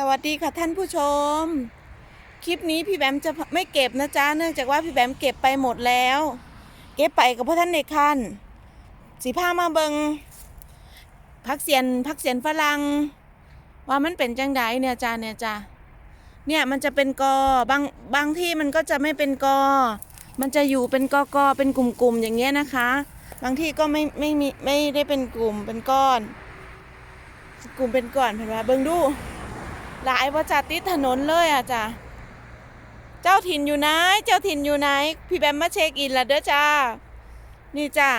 สวัสดีค่ะท่านผู้ชม คลิปนี้พี่แบมจะไม่เก็บนะจ๊ะเนื่องจากว่าพี่แบมเก็บไปหมดแล้ว เก็บไปกับพ่อท่านในคันสีผ้ามาเบิงพักเสียนพักเสียนฝรั่งว่ามันเป็นจังไดเนี่ยจ้าเนี่ยจ้าเนี่ยมันจะเป็นกอบางบางที่มันก็จะไม่เป็นกอ มันจะอยู่เป็นกอกอเป็นกลุ่มๆอย่างเงี้ยนะคะ บางที่ก็ไม่ไม่มีไม่ได้เป็นกลุ่มเป็นก้อน กลุ่มเป็นก้อนเห็นไหมเบิงดู หลายว่าจะติดถนนเลยอะจ้ะเจ้าถิ่นอยู่ไหนเจ้าถิ่นอยู่ไหน พี่แบมมาเช็คอินละเด้อจ้า นี่จ้า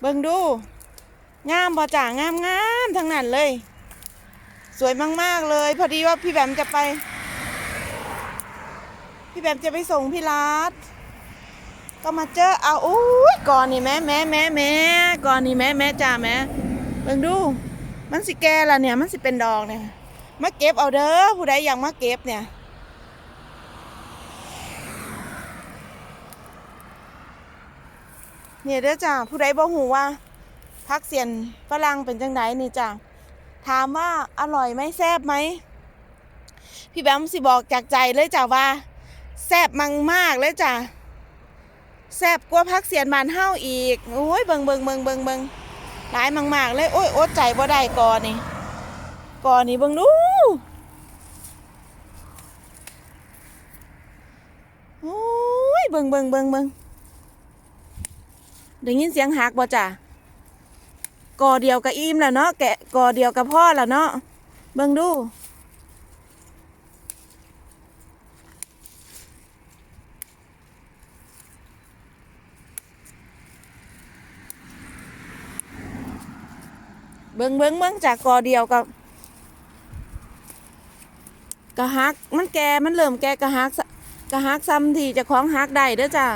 เบิ่งดู งามบ่จ้างามงามทั้งนั้นเลย สวยมาก ๆ เลย พอดีว่าพี่แบมจะไป พี่แบมจะไปส่งพี่รัดก็มาเจอเอาอุ้ยก่อนนี่แม่แม่แม่แม่ก่อนนี่แม่แม่จ้าแม่เบิ่งดู มันสิแก่ละเนี่ย มันสิเป็นดอกเนี่ย มาเก็บเอาเด้อผู้ใดอยากมาเก็บเนี่ย เนี่ยเด้อจ้าผู้ใดบ่หูว่าพักเสียนฝรั่งเป็นจังไดนี่จ้าถามว่าอร่อยไหมแซ่บไหม พี่แบมสิบอกจากใจเลยจ้าว่า แซ่บมังมากเลยจ้าแซ่บกว่าพักเสียนบานเฮาอีก โอ้ยเบิงเบิงเบิงเบิงเบิง หลายมาก ๆ เลย โอ้ยอดใจบ่ได้กอนี่กอนนี่เบิ่งดูโอ้ยเบิ่งเบิ่งเบิ่งเบิ่งได้ยินเสียงหักบ่จ้ะกอเดียวกับอิ่มแล้วเนาะแกะกอเดียวกับพ่อแล้วเนาะเบิ่งดู เบิ้งเบิ้งเบิ้งจากกอเดียวกับกระฮักมันแก่มันเริ่มแก่กะฮักซะกะฮักซ้ำทีจะคล้องฮักได้เด้อจ้า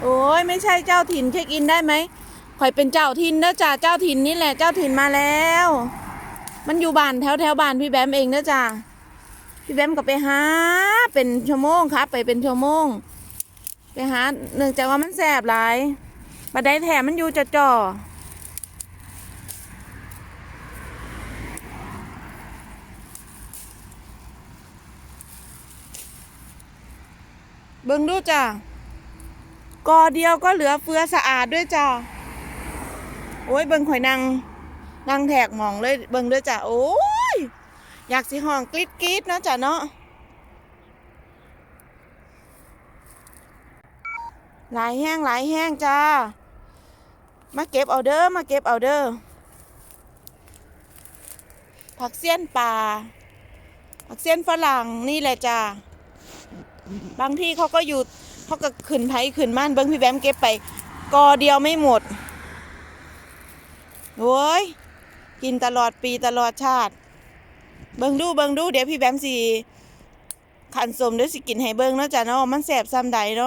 โอ้ยไม่ใช่เจ้าถิ่นเช็คอินได้ไหมข่อยเป็นเจ้าถิ่นเด้อจ้าเจ้าถิ่นนี่แหละเจ้าถิ่นมาแล้ว มันอยู่บ้านแถวแถวบ้านพี่แบมเองเด้อจ้าพี่แบมก็ไปหาเป็นชั่วโมงครับไปเป็นชั่วโมง ไปหาเนื่องจากว่ามันแสบหลายบัดได้แถมมันอยู่จะจ่อๆ เบิ่งดูจ้ะกอเดียวก็เหลือเฟือสะอาดด้วยจ้ะโอ้ยเบิ่งข่อยนางนางแทกหมองเลยเบิ่งด้วยจ้ะโอ้ยอยากสิห้องกรีดกรีดเนาะจ้ะเนาะหลายแห้งหลายแห้งจ้า มาเก็บเอาเด้อมาเก็บเอาเด้อผักเสี้ยนป่าผักเสี้ยนฝรั่งนี่แหละจ้า บางที่เขาก็อยู่เขาก็ขึ้นไผขึ้นม่านเบิ้งพี่แบมเก็บไปกอเดียวไม่หมดโอ้ยกินตลอดปีตลอดชาติ เบิ้งดูเบิ้งดูเดี๋ยวพี่แบมสีขันสมเดี๋ยวสิกินให้เบิ้งเนาะจ้ะเนาะมันแสบซ้ำใดเนาะ